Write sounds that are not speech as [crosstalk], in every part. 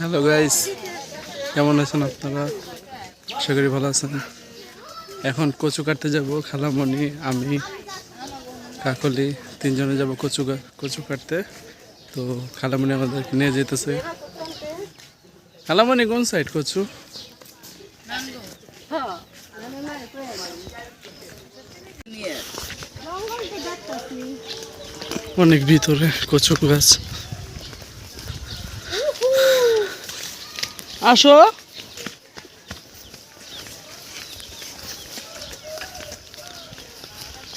Hello guys কেমন আছেন আপনারা? আশা করি ভালো আছেন। এখন কচু কাটতে যাব, খালামণি, আমি, কাকলি, তিনজনে যাব কচু কচু কাটতে। তো খালামণি আমাদেরকে নিয়ে যেতেছে। খালামণি কোন সাইড কচু? অনেক ভিতরে কচু গাছ। আসো।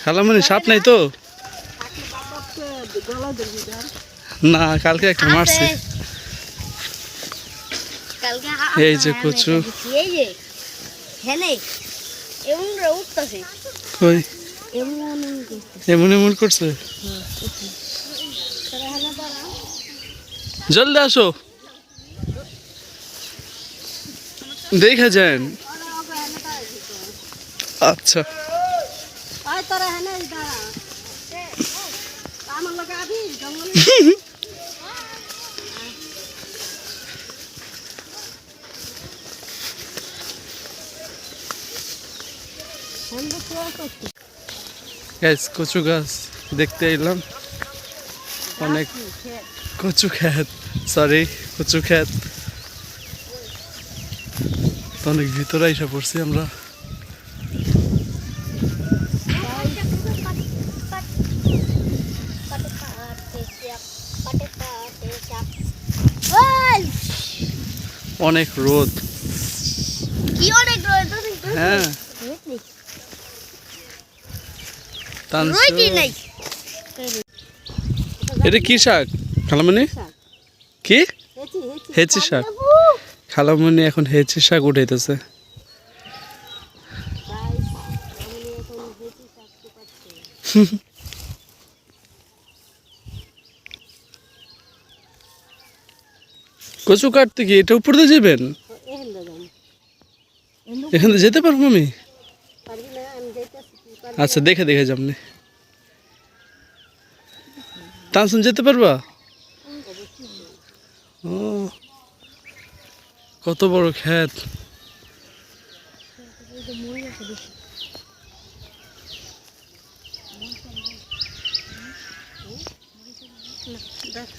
খালামণি সাপ নাই তো? না কালকে একটা মারছে। এই যে কচু। হ্যাঁ কই? এমন এমন এমন করছে? জলদি আসো। দেখা যান আচ্ছা গাইস কচু গাছ দেখতে এলাম। অনেক কচু খ্যাত সরি কচু খ্যাত তো অনেক ভিতরে এসে পড়ছি আমরা। অনেক রোদ। কি অনেক রয়েছে হ্যাঁ। এটা কি শাক? খালামণি? কি? হেঁচি শাক। খালামণি এখন হেঁচি শাক উঠাইতেছে। [laughs] কচু কাটতে কি এটা উপর দিয়ে যাবেন? এখান থেকে যেতে পারব আমি? আচ্ছা দেখে দেখে যামনি টানসুন যেতে পারবা? ও কত বড় ক্ষেত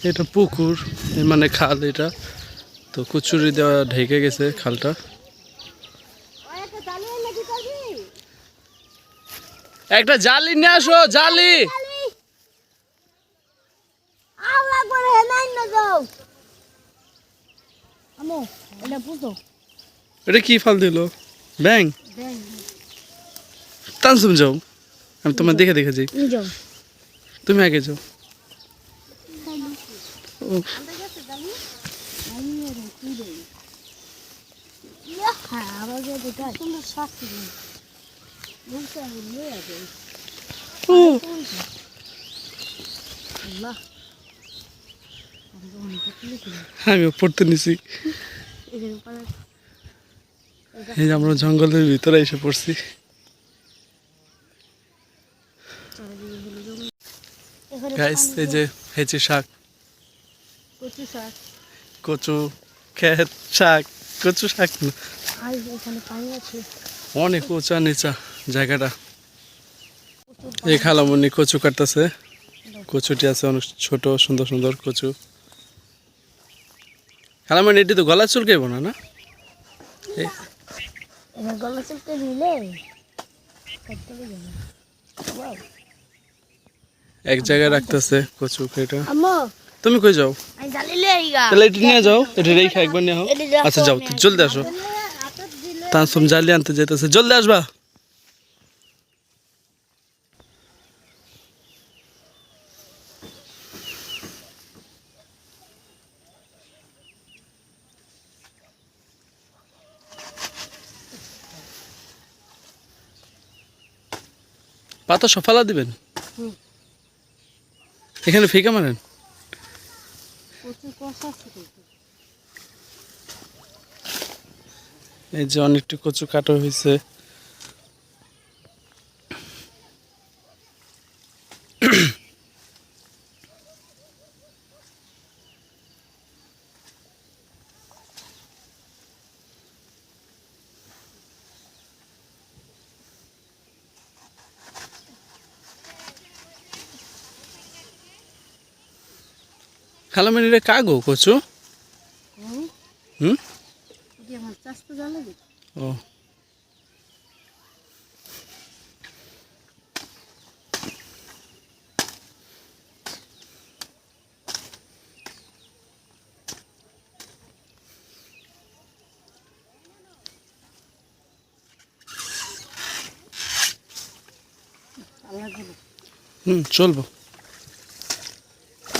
এটা পুকুর মানে খাল এটা। তো কচুরি দেওয়া ঢেকে গেছে খালটা। একটা জালি নিয়ে আসো, জালি! আল্লাহ করে না যাও। আমো এটা বুঝো এটা কি ফাল দিল? ব্যাং? টানসুম যাও। আমি তোমার দেখে দেখে যাই। যাও তুমি আগে যাও। ও, আমি পড়তে নিছি। এই আমরা জঙ্গলের ভিতরে এসে পড়ছি। শাক। কচু ক্ষেত শাক। কচু শাক অনেক উঁচা নিচা জায়গাটা। এই খালামনি কচু কাটতেছে। কচুটি আছে অনেক ছোট, সুন্দর সুন্দর কচু। খালামনি এটি তো গলা চুলকাইব না না? গলা চলতে নিলে। এক জায়গায় রাখতেছে কচু এটা আম্মু। তুমি কই যাও? তাহলে এটি নিয়ে যাও এটি রেখে একবার নিয়ে আচ্ছা যাও জলদি আসো। তানসুম জালি আনতে যেতেছে জলদি আসবা। পাতা সফালা দিবেন। এখানে ফিকা মারেন? এই যে অনেকটা কচু কাটা হয়েছে। খালামণিরে কাগো কচু? হুম? হুম? কি চাষতে জানো ও। হুম চলবো।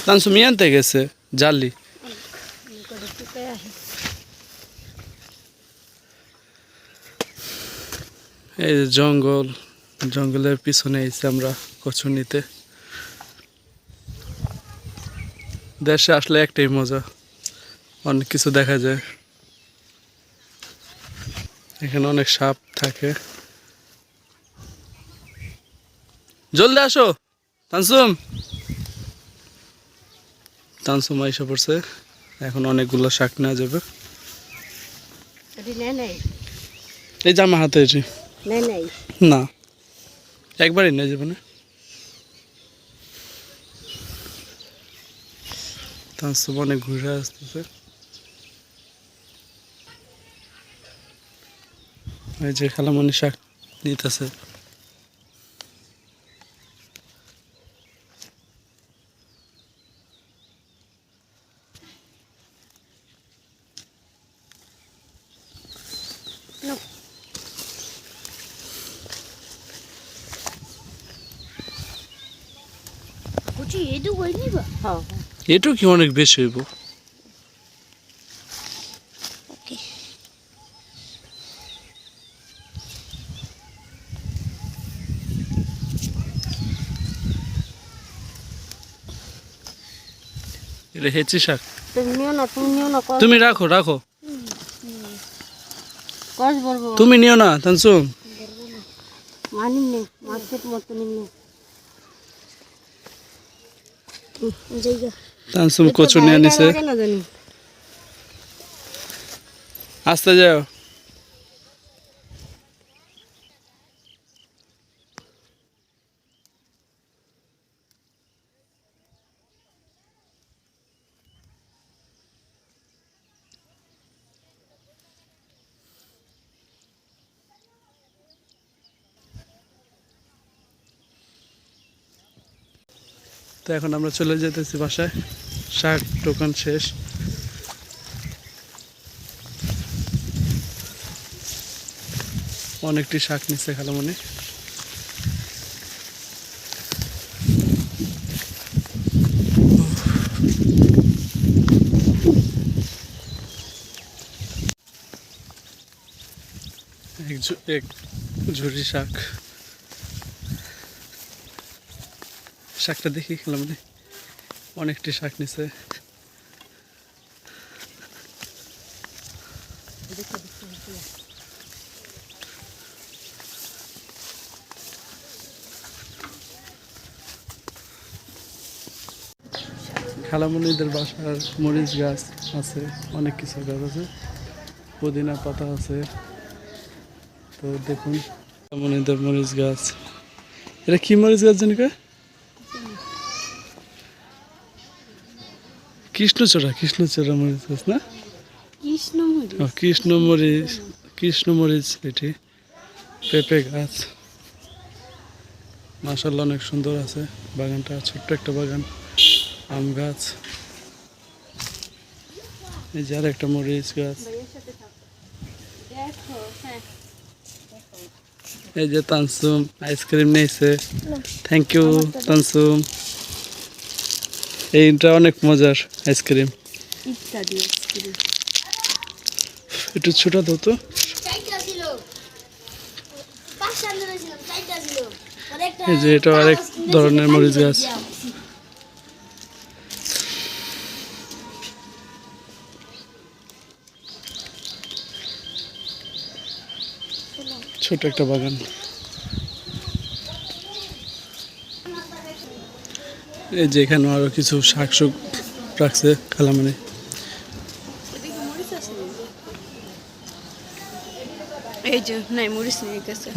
তানসু মিয়ানতে গেছে জালি এই জঙ্গল, জঙ্গলের পিছনে এসে আমরা কচু নিতে। দেশে আসলে একটাই মজা, অনেক কিছু দেখা যায়। এখানে অনেক সাপ থাকে। জলদি আসো, তানসুম। তানসুম আইসা পড়ছে। এখন অনেকগুলো শাক নেওয়া যাবে। এই জামা হাতে এটি। না একবারই নিয়ে যাবে না। তানসুম অনেক ঘুরে আসতেছে। এই যে খালামণি শাক নিতেছে। এটু কই নিবা? হ্যাঁ। এটু কি অনেক বেশি হইব? এটা হেঁচি শাক। তুমি নিও না তুমি নিও না কস। তুমি রাখো রাখো। তুমি নিও না তানসুম। মানি নে মার্কেট মতো নিয়ে তানসুম কচু নিয়ে নিছে। আসতে যাও। তো এখন আমরা চলে যেতেছি বাসায়। শাক দোকান শেষ। অনেকটি শাক নিচ্ছে এক এক ঝুড়ি শাক। শাকটা দেখি খালামণি অনেকটি শাক নিছে। খালামণিদের বাসার মরিচ গাছ আছে, অনেক কিছু গাছ আছে। পুদিনা পাতা আছে। তো দেখুন খালামণিদের মরিচ গাছ। এটা কি মরিচ গাছ জানি কৃষ্ণচূড়া কৃষ্ণচূড়া মরিচ গাছ না? কৃষ্ণ মরিচ কৃষ্ণ মরিচ এটি। পেঁপে গাছ। মাসাল্লাহ অনেক সুন্দর আছে। বাগানটা ছোট্ট একটা বাগান আম গাছ। এই যে আর একটা মরিচ গাছ। হ্যাঁ। এই যে তানসুম আইসক্রিম নিয়েছে। Thank you Tansum. এইটা অনেক মজার আইসক্রিম। ইত্যাদি আইসক্রিম। একটু ছোট দাও তো। এই যে এটা আরেক ধরনের মরিচ গাছ। ছোট একটা বাগান। এই যে এখানে আরও কিছু শাকসুক রাখছে মানে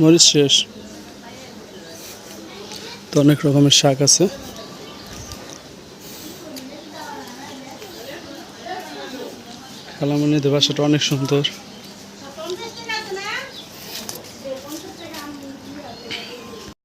মরিচ শেষ। তো অনেক রকমের শাক আছে। খেলা মানে দেবাসাটা অনেক সুন্দর।